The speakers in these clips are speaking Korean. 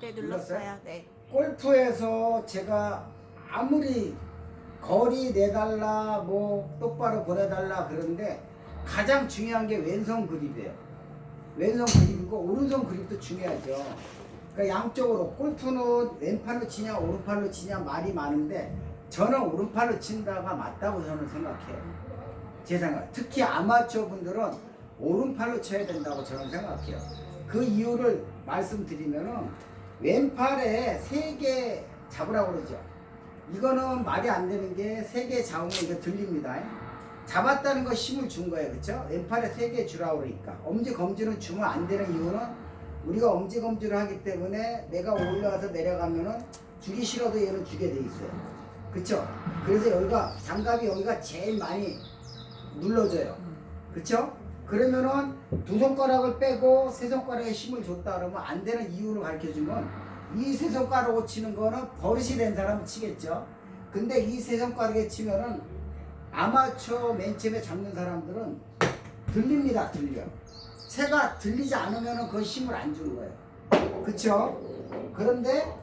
네 눌렀어요. 네. 골프에서 제가 아무리 거리 내달라 뭐 똑바로 보내달라 그러는데 가장 중요한 게 왼손 그립이에요. 왼손 그립이고 오른손 그립도 중요하죠. 그러니까 양쪽으로 골프는 왼팔로 치냐 오른팔로 치냐 말이 많은데 저는 오른팔로 친다가 맞다고 저는 생각해요. 제 생각. 특히 아마추어 분들은 오른팔로 쳐야 된다고 저는 생각해요. 그 이유를 말씀드리면은 왼팔에 세 개 잡으라고 그러죠. 이거는 말이 안 되는 게 세 개 잡으면 이거 들립니다. 잡았다는 거 힘을 준 거예요. 그쵸? 왼팔에 세 개 주라고 그러니까. 엄지 검지는 주면 안 되는 이유는 우리가 엄지 검지를 하기 때문에 내가 올라가서 내려가면은 주기 싫어도 얘는 주게 돼 있어요. 그쵸? 그래서 여기가 장갑이 여기가 제일 많이 눌러져요. 그쵸? 그러면은 두 손가락을 빼고 세 손가락에 힘을 줬다 그러면 안 되는 이유를 가르쳐 주면 이 세 손가락으로 치는 거는 버릇이 된 사람은 치겠죠. 근데 이 세 손가락에 치면은 아마추어 맨 처음에 잡는 사람들은 들립니다, 들려. 채가 들리지 않으면은 그 힘을 안 주는 거예요. 그쵸? 그런데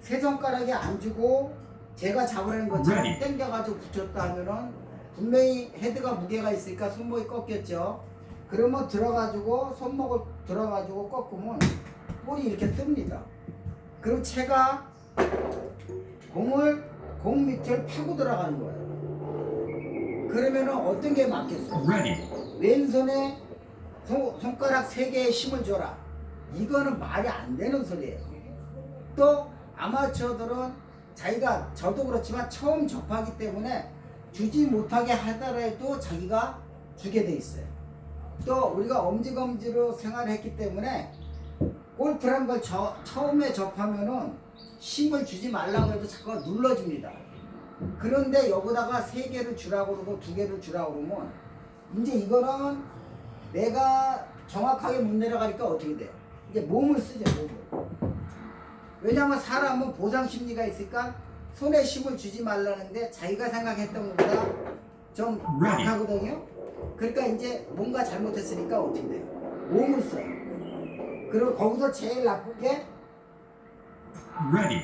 세 손가락에 안 주고 제가 잡으려는 것처럼. 당겨가지고 붙였다 하면은 분명히 헤드가 무게가 있으니까 손목이 꺾였죠. 그러면 들어가지고 손목을 들어가지고 꺾으면 볼이 이렇게 뜹니다. 그리고 채가 공을 공 밑을 파고 들어가는 거예요. 그러면은 어떤 게 맞겠어요? 왼손에 손, 손가락 세 개의 힘을 줘라. 이거는 말이 안 되는 소리예요. 또 아마추어들은 자기가 저도 그렇지만 처음 접하기 때문에 주지 못하게 하더라도 자기가 주게 돼 있어요. 또 우리가 엄지검지로 생활했기 때문에 골프란 걸 저- 처음에 접하면은 힘을 주지 말라고 해도 자꾸 눌러줍니다. 그런데 여기다가 세 개를 주라고 그러고 두 개를 주라고 그러면 이제 이거는 내가 정확하게 못 내려가니까 어떻게 돼요? 이제 몸을 쓰죠, 몸을. 왜냐하면 사람은 보상 심리가 있으니까 손에 힘을 주지 말라는데 자기가 생각했던 것보다 좀. 약하거든요. 그러니까 이제 뭔가 잘못했으니까 어떻게 돼요? 몸을 써요. 그리고 거기서 제일 나쁜 게 Ready.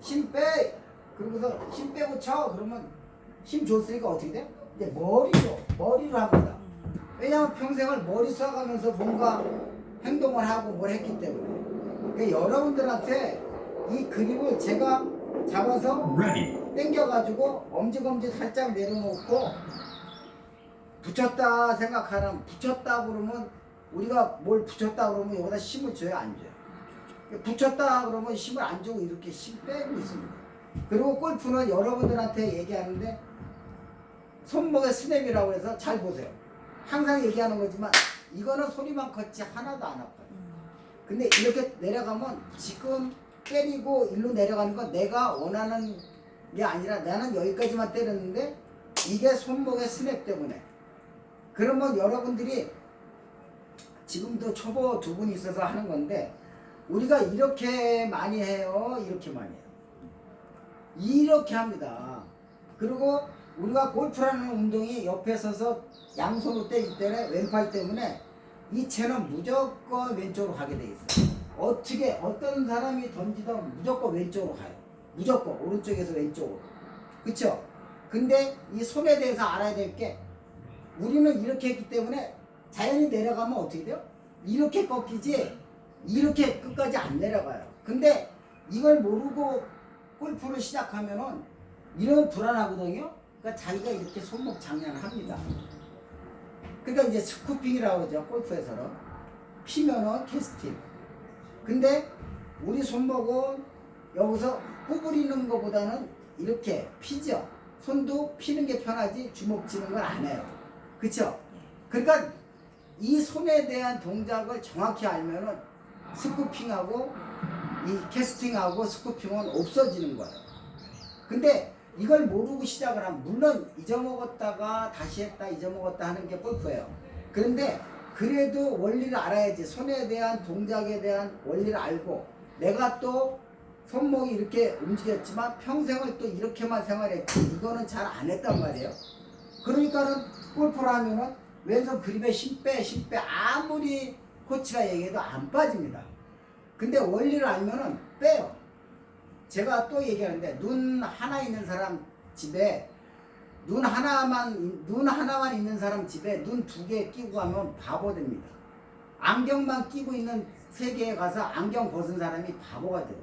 힘 빼! 그러고서 힘 빼고 쳐! 그러면 힘 줬으니까 어떻게 돼? 이제 머리로, 머리로 합니다. 왜냐하면 평생을 머리 써가면서 뭔가 행동을 하고 뭘 했기 때문에. 그러니까 여러분들한테 이 그립을 제가 잡아서 Ready. 당겨가지고 엄지검지 살짝 내려놓고 붙였다 생각하면 붙였다 그러면 우리가 뭘 붙였다 그러면 여기다 힘을 줘요 안 줘요? 붙였다 그러면 힘을 안 주고 이렇게 힘 빼고 있습니다. 그리고 골프는 여러분들한테 얘기하는데 손목의 스냅이라고 해서 잘 보세요. 항상 얘기하는 거지만 이거는 소리만 컸지 하나도 안 아파요. 근데 이렇게 내려가면 지금 때리고 일로 내려가는 건 내가 원하는 게 아니라 나는 여기까지만 때렸는데 이게 손목의 스냅 때문에 그러면 여러분들이 지금도 초보 두분 있어서 하는 건데 우리가 이렇게 많이 해요 이렇게 많이 해요. 이렇게 합니다. 그리고 우리가 골프라는 운동이 옆에 서서 양손으로 때릴 때는 왼팔 때문에 이 채는 무조건 왼쪽으로 가게 돼 있어요. 어떻게 어떤 사람이 던지든 무조건 왼쪽으로 가요. 무조건 오른쪽에서 왼쪽으로. 그쵸? 근데 이 손에 대해서 알아야 될 게 우리는 이렇게 했기 때문에 자연히 내려가면 어떻게 돼요? 이렇게 꺾이지 이렇게 끝까지 안 내려가요 근데 이걸 모르고 골프를 시작하면은 이러면 불안하거든요 그러니까 자기가 이렇게 손목 장난을 합니다 그러니까 이제 스쿠핑이라고 그러죠 골프에서는 피면은 캐스팅 근데 우리 손목은 여기서 구부리는 것보다는 이렇게 피죠. 손도 피는 게 편하지 주먹 쥐는 건 안 해요. 그쵸? 그러니까 이 손에 대한 동작을 정확히 알면은 스쿠핑하고 이 캐스팅하고 스쿠핑은 없어지는 거예요. 근데 이걸 모르고 시작을 하면 물론 잊어먹었다가 다시 했다 잊어먹었다 하는 게 골프예요. 그런데 그래도 원리를 알아야지 손에 대한 동작에 대한 원리를 알고 내가 또 손목이 이렇게 움직였지만 평생을 또 이렇게만 생활했지 이거는 잘 안 했단 말이에요. 그러니까는 골프를 하면은 왼손 그립에 힘 빼, 힘 빼 아무리 코치가 얘기해도 안 빠집니다. 근데 원리를 알면은 빼요. 제가 또 얘기하는데 눈 하나 있는 사람 집에 눈 하나만 눈 하나만 있는 사람 집에 눈 두 개 끼고 가면 바보 됩니다. 안경만 끼고 있는 세계에 가서 안경 벗은 사람이 바보가 돼요.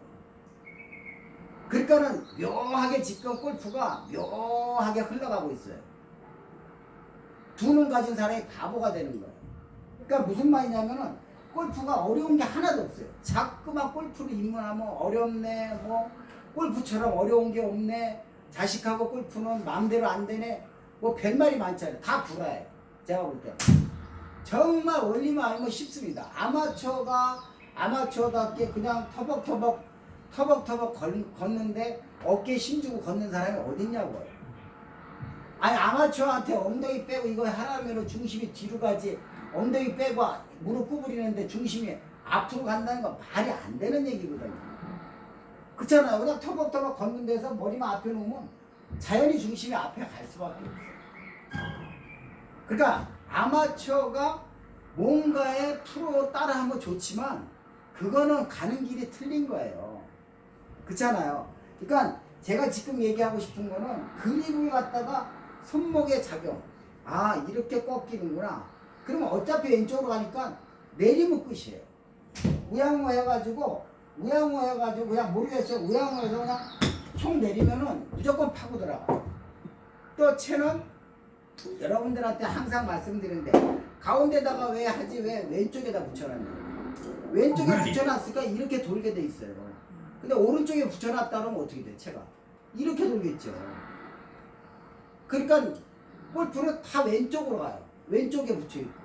그러니까는 묘하게 지금 골프가 묘하게 흘러가고 있어요. 두 눈 가진 사람이 바보가 되는 거예요. 그러니까 무슨 말이냐면은 골프가 어려운 게 하나도 없어요. 자꾸만 골프를 입문하면 어렵네, 뭐 골프처럼 어려운 게 없네, 자식하고 골프는 마음대로 안 되네, 뭐 별말이 많잖아요. 다 구라예요. 제가 볼 때. 정말 원리만 알면 쉽습니다. 아마추어가 아마추어답게 그냥 터벅터벅 터벅터벅 걸, 걷는데 어깨에 힘주고 걷는 사람이 어딨냐고요. 아니 아마추어한테 엉덩이 빼고 이거 하라면 중심이 뒤로 가지 엉덩이 빼고 무릎 구부리는데 중심이 앞으로 간다는 건 말이 안 되는 얘기거든요. 그렇잖아요. 그냥 터벅터벅 걷는 데서 머리만 앞에 놓으면 자연히 중심이 앞에 갈 수밖에 없어요. 그러니까 아마추어가 뭔가에 프로 따라하면 좋지만 그거는 가는 길이 틀린 거예요. 그렇잖아요. 그러니까 제가 지금 얘기하고 싶은 거는 그립을 갖다가 손목에 작용. 아 이렇게 꺾이는구나. 그러면 어차피 왼쪽으로 가니까 내리면 끝이에요. 우양호 해가지고 우양호 해가지고 그냥 모르겠어요. 우양호에서 그냥 총 내리면은 무조건 파고 들어가. 또 채는 여러분들한테 항상 말씀드리는데 가운데다가 왜 하지 왜 왼쪽에다 붙여놨냐 왼쪽에. 붙여놨으니까 이렇게 돌게 돼 있어요 근데 오른쪽에 붙여놨다 그러면 어떻게 돼 채가 이렇게 돌겠죠 그러니까 골프는 다 왼쪽으로 가요 왼쪽에 붙여있고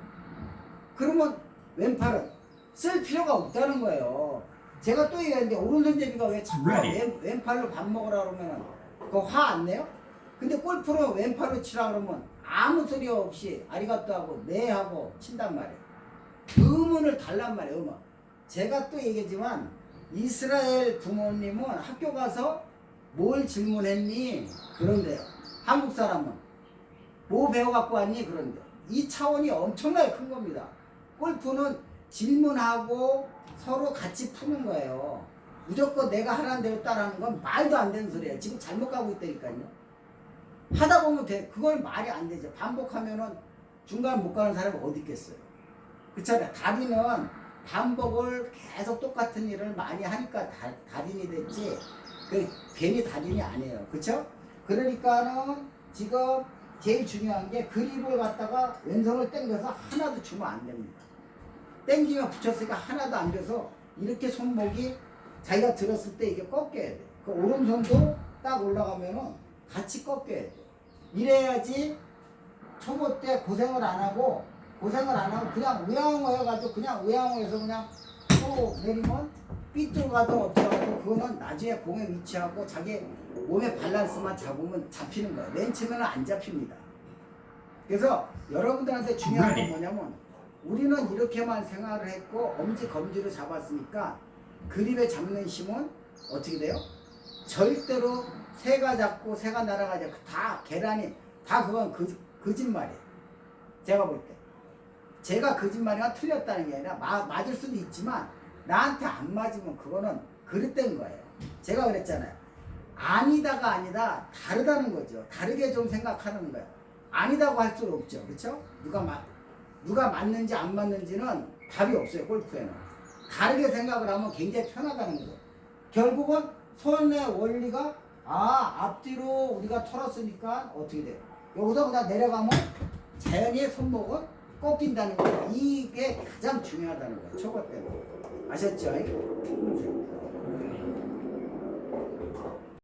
그러면 왼팔은 쓸 필요가 없다는 거예요 제가 또 얘기하는데 오른손잡이가 왜 자꾸. 왼, 왼팔로 밥 먹으라 그러면 그거 화 안 내요? 근데 골프는 왼팔로 치라 그러면 아무 소리 없이 아리가또 하고 네 하고 친단 말이에요. 의문을 달란 말이에요. 의문. 제가 또 얘기했지만 이스라엘 부모님은 학교 가서 뭘 질문했니? 그런데요. 한국 사람은 뭐 배워갖고 왔니? 그런데 이 차원이 엄청나게 큰 겁니다. 골프는 질문하고 서로 같이 푸는 거예요. 무조건 내가 하라는 대로 따라하는 건 말도 안 되는 소리예요. 지금 잘못 가고 있다니까요. 하다 보면 돼. 그건 말이 안 되죠. 반복하면은 중간 못 가는 사람이 어디 있겠어요. 그렇잖아요. 달인은 반복을 계속 똑같은 일을 많이 하니까 다, 달인이 됐지. 그 괜히 달인이 아니에요. 그렇죠? 그러니까는 지금 제일 중요한 게 그립을 갖다가 왼손을 당겨서 하나도 주면 안 됩니다. 당기면 붙였으니까 하나도 안 돼서 이렇게 손목이 자기가 들었을 때 이게 꺾여야 돼. 그 오른손도 딱 올라가면은 같이 꺾여야 돼. 이래야지 초보 때 고생을 안 하고 고생을 안 하고 그냥 우양호 해가지고 그냥 우양호에서 그냥 또 내리면 삐뚤어 가든 어쩌고 그거는 나중에 공에 위치하고 자기 몸의 밸런스만 잡으면 잡히는 거예요. 맨 처음에는 안 잡힙니다. 그래서 여러분들한테 중요한 건 뭐냐면 우리는 이렇게만 생활을 했고 엄지 검지로 잡았으니까 그립에 잡는 힘은 어떻게 돼요? 절대로 새가 잡고 새가 날아가지 않고 다 계란이 다 그건 거, 거짓말이에요. 제가 볼 때. 제가 거짓말이가 틀렸다는 게 아니라 마, 맞을 수도 있지만 나한테 안 맞으면 그거는 그릇된 거예요. 제가 그랬잖아요. 아니다가 아니다 다르다는 거죠. 다르게 좀 생각하는 거예요. 아니다고 할 수는 없죠. 그렇죠? 누가 맞 누가 맞는지 안 맞는지는 답이 없어요. 골프에는. 다르게 생각을 하면 굉장히 편하다는 거죠. 결국은 손의 원리가 아 앞뒤로 우리가 털었으니까 어떻게 돼요? 여기서 그냥 내려가면 자연히 손목은 꺾인다는 거예요. 이게 가장 중요하다는 거예요. 초보 때는 아셨죠?